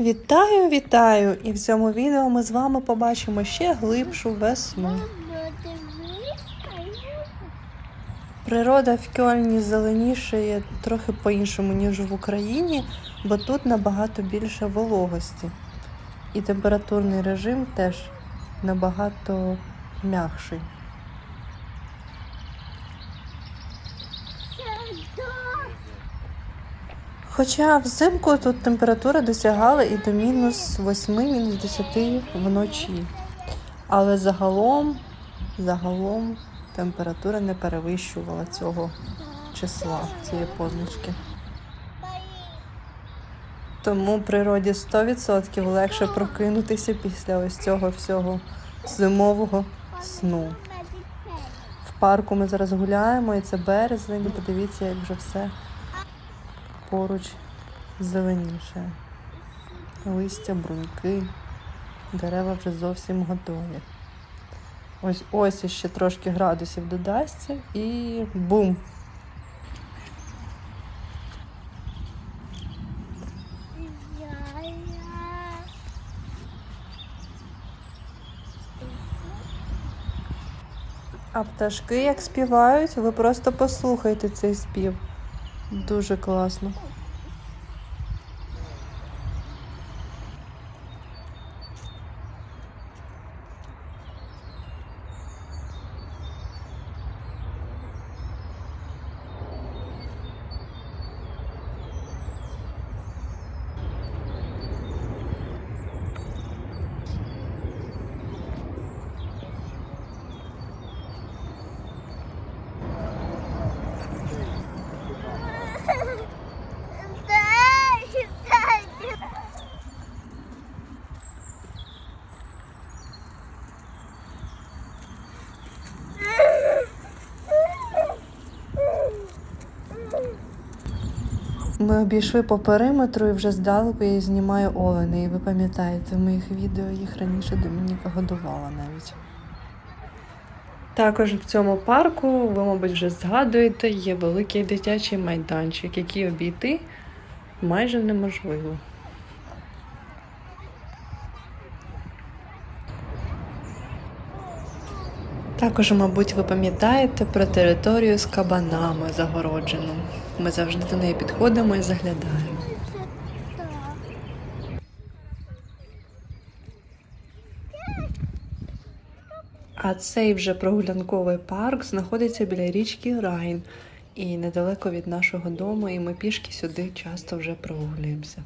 Вітаю, вітаю! І в цьому відео ми з вами побачимо ще глибшу весну. Природа в Кьольні зеленішає трохи по-іншому, ніж в Україні, бо тут набагато більше вологості. І температурний режим теж набагато м'якший. Хоча взимку тут температура досягала і до мінус 8, мінус 10 вночі. Але загалом, загалом температура не перевищувала цього числа, цієї позначки. Тому природі 100% легше прокинутися після ось цього всього зимового сну. В парку ми зараз гуляємо, і це березень. Подивіться, як вже все поруч зеленіше. Листя, бруньки, дерева вже зовсім готові. Ось ось ще трошки градусів додасться і бум! А пташки як співають, ви просто послухайте цей спів. Дуже класно. Ми обійшли по периметру і вже здалеку я знімаю олени. І ви пам'ятаєте, в моїх відео їх раніше Домініка годувала навіть. Також в цьому парку, ви, мабуть, вже згадуєте, є великий дитячий майданчик, який обійти майже неможливо. Також, мабуть, ви пам'ятаєте про територію з кабанами загороджену. Ми завжди до неї підходимо і заглядаємо. А цей вже прогулянковий парк знаходиться біля річки Райн і недалеко від нашого дому, і ми пішки сюди часто вже прогулюємося.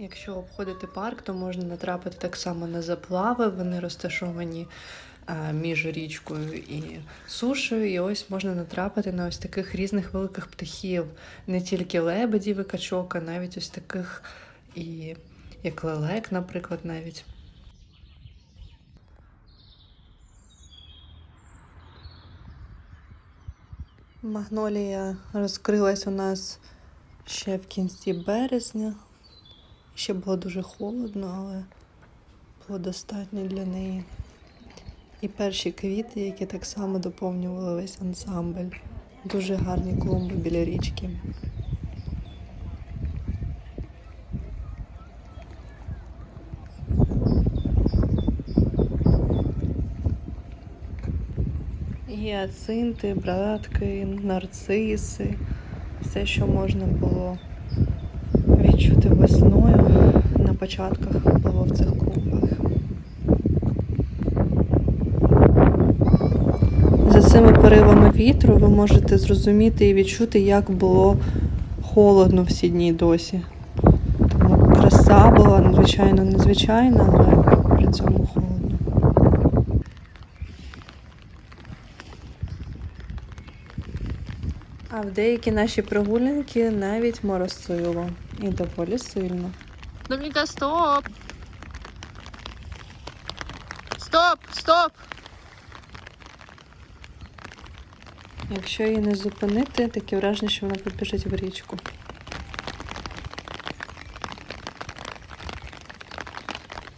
Якщо обходити парк, то можна натрапити так само на заплави. Вони розташовані між річкою і сушею. І ось можна натрапити на ось таких різних великих птахів, не тільки лебедів і качок, а навіть ось таких і як лелек, наприклад, навіть. Магнолія розкрилась у нас ще в кінці березня. Ще було дуже холодно, але було достатньо для неї. І перші квіти, які так само доповнювали весь ансамбль. Дуже гарні клумби біля річки. Гіацинти, братки, нарциси, все, що можна було відчути весною на початках було в цих клубах. За цими поривами вітру ви можете зрозуміти і відчути, як було холодно всі дні досі. Тому краса була надзвичайно незвичайна, але при цьому холодно. А в деякі наші прогулянки навіть моросило. І доволі сильно. Доміка, стоп! Стоп! Стоп! Якщо її не зупинити, таке враження, що вона побіжить в річку.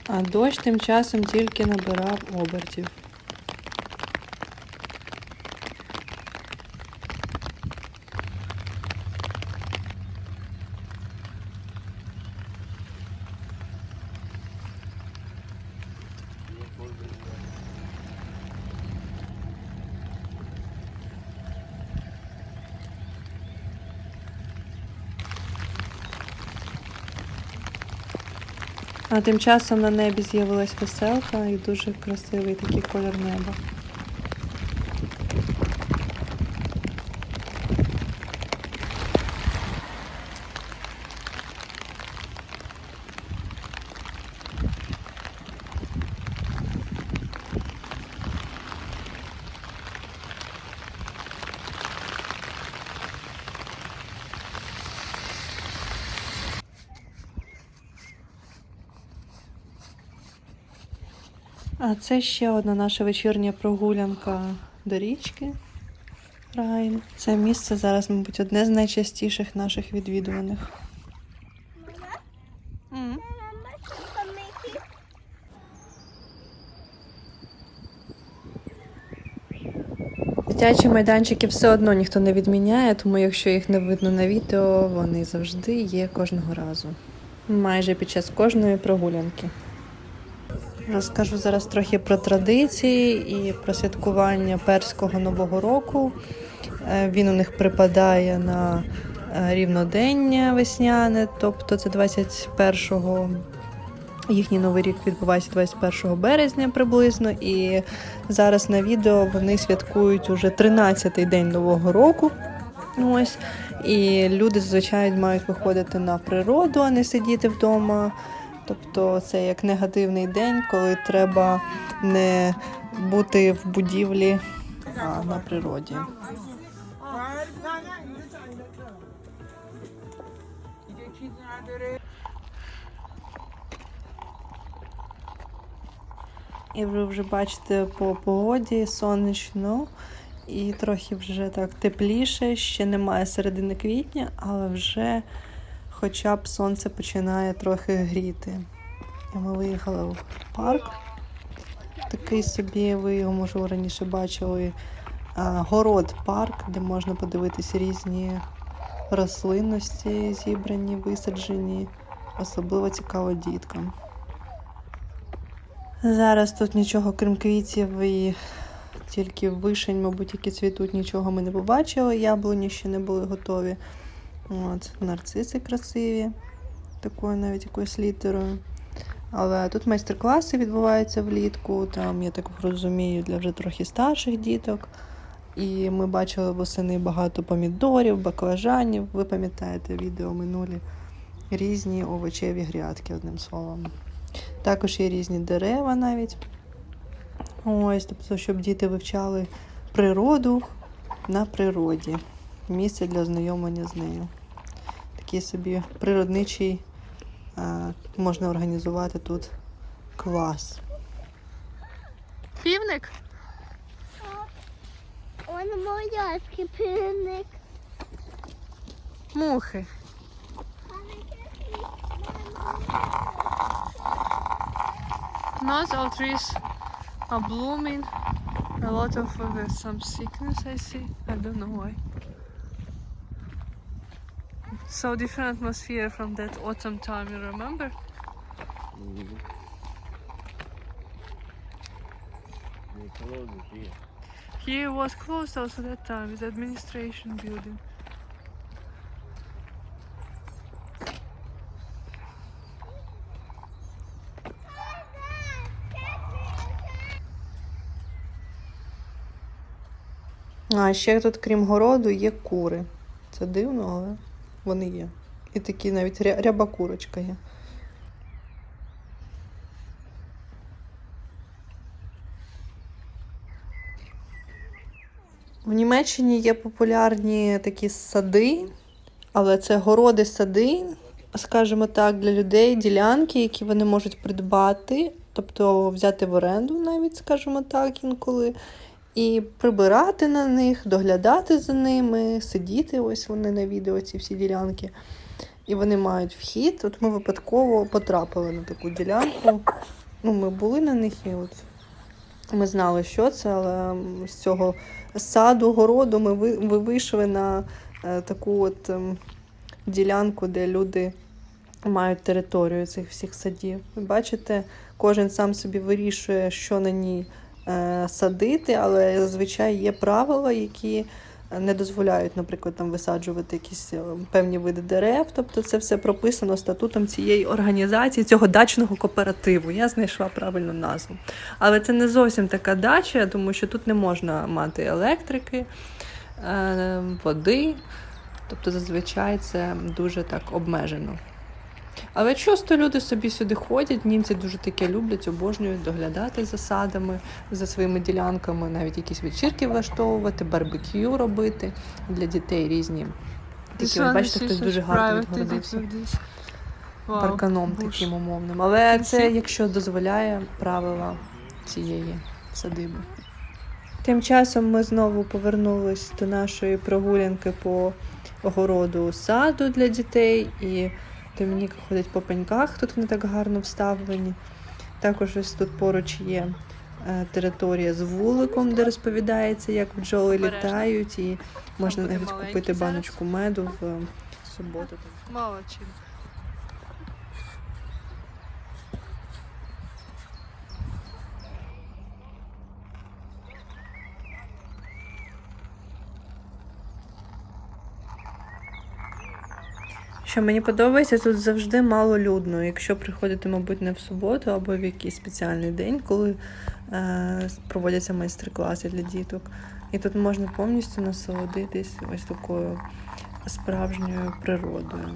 А дощ тим часом тільки набирав обертів. А тим часом на небі з'явилась веселка і дуже красивий такий колір неба. А це ще одна наша вечірня прогулянка до річки Райн. Це місце зараз, мабуть, одне з найчастіших наших відвідуваних. Дитячі майданчики все одно ніхто не відміняє, тому якщо їх не видно на відео, вони завжди є кожного разу. Майже під час кожної прогулянки. Розкажу зараз трохи про традиції і про святкування перського нового року. Е, Він у них припадає на е, рівнодення весняне, тобто це 21-го. Їхній новий рік відбувається 21 березня приблизно. І зараз на відео вони святкують уже 13-й день нового року. Ось. І люди зазвичай мають виходити на природу, а не сидіти вдома. Тобто це як негативний день, коли треба не бути в будівлі, а на природі. І ви вже бачите по погоді сонячно і трохи вже так тепліше. Ще немає середини квітня, але вже хоча б сонце починає трохи гріти. І ми виїхали в парк. Такий собі, ви його, можливо, раніше бачили. Город парк, де можна подивитися різні рослинності, зібрані, висаджені. Особливо цікаво діткам. Зараз тут нічого, крім квітів і тільки вишень, мабуть, які цвітуть, нічого ми не побачили. Яблуні ще не були готові. От, нарциси красиві, такою навіть якоюсь літерою. Але тут майстер-класи відбуваються влітку. Там, я так розумію, для вже трохи старших діток. І ми бачили восени багато помідорів, баклажанів. Ви пам'ятаєте відео минулі різні овочеві грядки, одним словом. Також є різні дерева навіть. Ось, тобто, щоб діти вивчали природу на природі. Місце для знайомлення з нею. Такий собі природничий можна організувати тут клас. Півник? Он моярський півник. Мухи. Not all trees are blooming. A lot of uh, some sickness I see. I don't know why. So different atmosphere from that autumn time, you remember? Here was closed also that time, the administration building. А ще тут, крім городу, є кури. Це дивно, але вони є. І такі навіть ря- ряба курочка є. В Німеччині є популярні такі сади, але це городи сади, скажімо так, для людей ділянки, які вони можуть придбати, тобто взяти в оренду навіть, скажімо так, інколи, і прибирати на них, доглядати за ними, сидіти. Ось вони на відео, ці всі ділянки. І вони мають вхід. От ми випадково потрапили на таку ділянку. Ну, ми були на них і от ми знали, що це, але з цього саду, городу ми, ви, ви вийшли на е, таку от ем, ділянку, де люди мають територію цих всіх садів. Ви бачите, кожен сам собі вирішує, що на ній садити, але зазвичай є правила, які не дозволяють, наприклад, там висаджувати якісь е, певні види дерев. Тобто це все прописано статутом цієї організації, цього дачного кооперативу. Я знайшла правильну назву. Але це не зовсім така дача, тому що тут не можна мати електрики, е, води. Тобто зазвичай це дуже так обмежено. Але часто люди собі сюди ходять, німці дуже таке люблять, обожнюють доглядати за садами, за своїми ділянками, навіть якісь вечірки влаштовувати, барбекю робити для дітей різні. Такі, ви бачите, хтось дуже гарно відгородився парканом таким умовним. Але Can це якщо дозволяє правила цієї садиби. Тим часом ми знову повернулись до нашої прогулянки по огороду саду для дітей, і Домініка ходить по пеньках, тут вони так гарно вставлені. Також ось тут поруч є е, територія з вуликом, де розповідається, як бджоли літають, і можна навіть купити баночку меду в суботу. Молодчина. Що мені подобається, тут завжди мало людно. Якщо приходити, мабуть, не в суботу або в якийсь спеціальний день, коли е, проводяться майстер-класи для діток. І тут можна повністю насолодитись ось такою справжньою природою.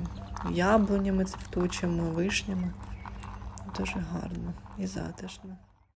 Яблунями цвітучими, вишнями. Дуже гарно і затишно.